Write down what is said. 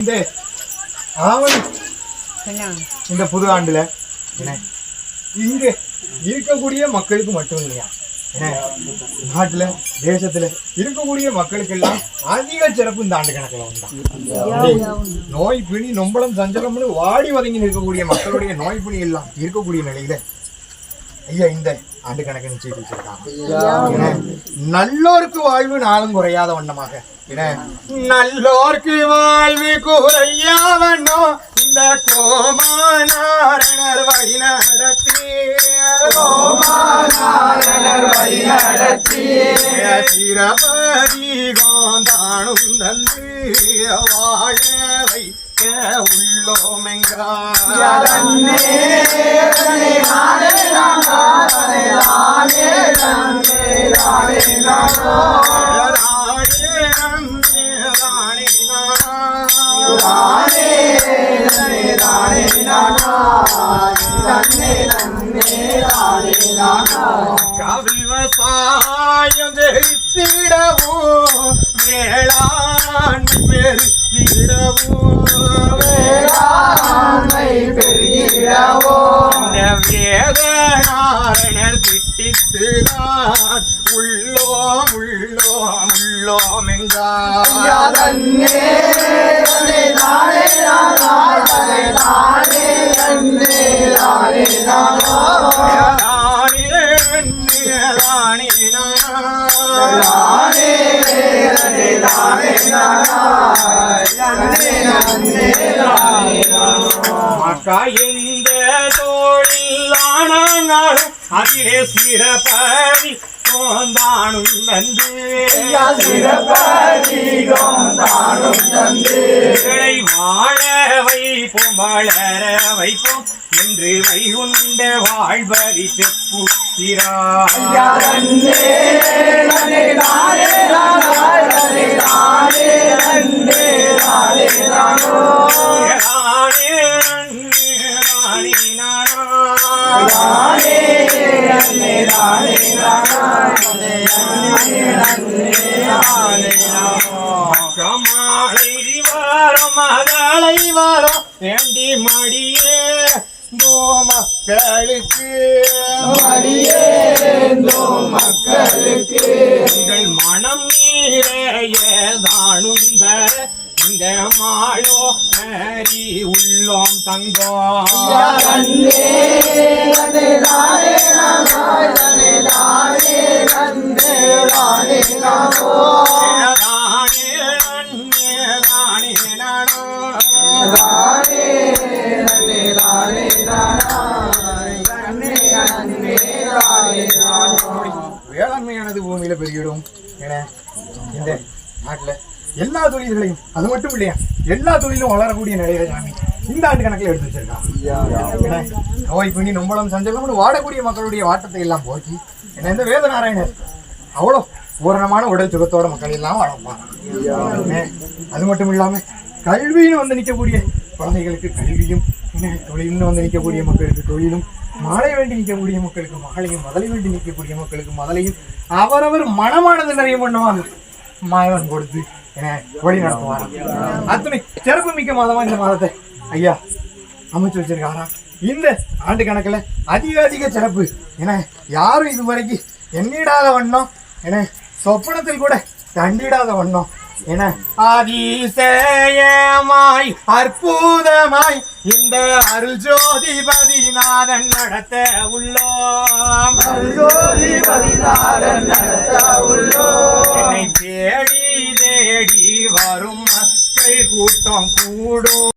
இந்த ஆவணி என்ன? இந்த புது ஆண்டுல இங்க இருக்கக்கூடிய மக்களுக்கு மட்டும் இல்லையா? நாட்டுல தேசத்துல இருக்கக்கூடிய மக்களுக்கு எல்லாம் அதிக சிறப்பு இந்த ஆண்டு கணக்குல உண்டாம் நோய் பிணி நொம்பலம் சஞ்சலம்னு வாடி வதங்கி இருக்கக்கூடிய மக்களுடைய நோய் பிணி எல்லாம் இருக்கக்கூடிய நிலையில ஐயா இந்த ஆண்டு கணக்கு நிச்சயித்து வச்சிருக்காங்க. நல்லோருக்கு வாழ்வு நாளும் குறையாத வண்ணமாக. நல்லோர்க்கு வாழ்வு குறையாவண்ணோ இந்த கோமானாரணர் வழி நடத்தி கோமானாரணர் வழி நடத்தி சிரபதி காந்தானும் தந்து வாழ வைக்க விவசாயம் ஜெயித்திடவும் வேளாண் பெருத்திடவும். வேதனாரணர் திட்டித்துதான் உள்ளோம் உள்ளோம் உள்ளோம் எங்காதன் மக்கா எந்த தோழில் அதிலே சிறப்பதி கோந்தானும் நந்து சிறப்பதி கோந்தானும் நந்து வாழ வைப்போம் வளர வைப்போம். என்று வைகுண்ட வாழ்வரி கமாளை வரும் வரும் வேண்டி மடியே தோ மக்களுக்கு மடியே தோ மக்களுக்கு எங்கள் மனம் நீரையதானும் தர இந்த மாழோ ஹரி உள்ளோம் தங்கம் வேளாண்மையானது பூமியில பெருகிடும் என இந்த நாட்டுல எல்லா தொழில்களையும் அது மட்டும் இல்லையா எல்லா தொழிலும் வளரக்கூடிய நிலையில சாமி இந்த ஆண்டு கணக்குல எடுத்து வச்சிருக்கான் நோய் பிணி நொம்பலம் சஞ்சலம்னு வாடக்கூடிய மக்களுடைய வாட்டத்தை எல்லாம் போக்கி என்ன இந்த வேத நாராயணர் அவ்வளோ பூரணமான உடல் சுகத்தோட மக்கள் எல்லாம் வாழப்பாங்க அது மட்டும் இல்லாமல் கல்வின்னு வந்து நிற்கக்கூடிய குழந்தைகளுக்கு கல்வியும் என்ன, தொழில்னு வந்து நிற்கக்கூடிய மக்களுக்கு தொழிலும் மாலை வேண்டி நிற்கக்கூடிய மக்களுக்கு மகளையும் மதலை வேண்டி நிற்கக்கூடிய மக்களுக்கு மதலையும் அவரவர் மனமானது நிறைய பண்ணுவாங்க. மாயவன் கொடுத்து என வழி நடத்துவாங்க அத்தனை சிறப்பு மிக்க மாதமா இந்த மாதத்தை ஐயா அமைச்சு வச்சிருக்காரா? இந்த ஆண்டு கணக்கில் அதிக அதிக சிறப்பு. என யாரும் இதுவரைக்கும் எண்ணிடாத வண்ணம் என சொப்பனத்தில் கூட கண்டிடாத வண்ணம். என அதிசயமாய் அற்புதமாய் இந்த அருள் ஜோதிபதிநாதன் நடத்த உள்ளோம். என்னை தேடி தேடி வரும் மக்கள் கூட்டம் கூடும்.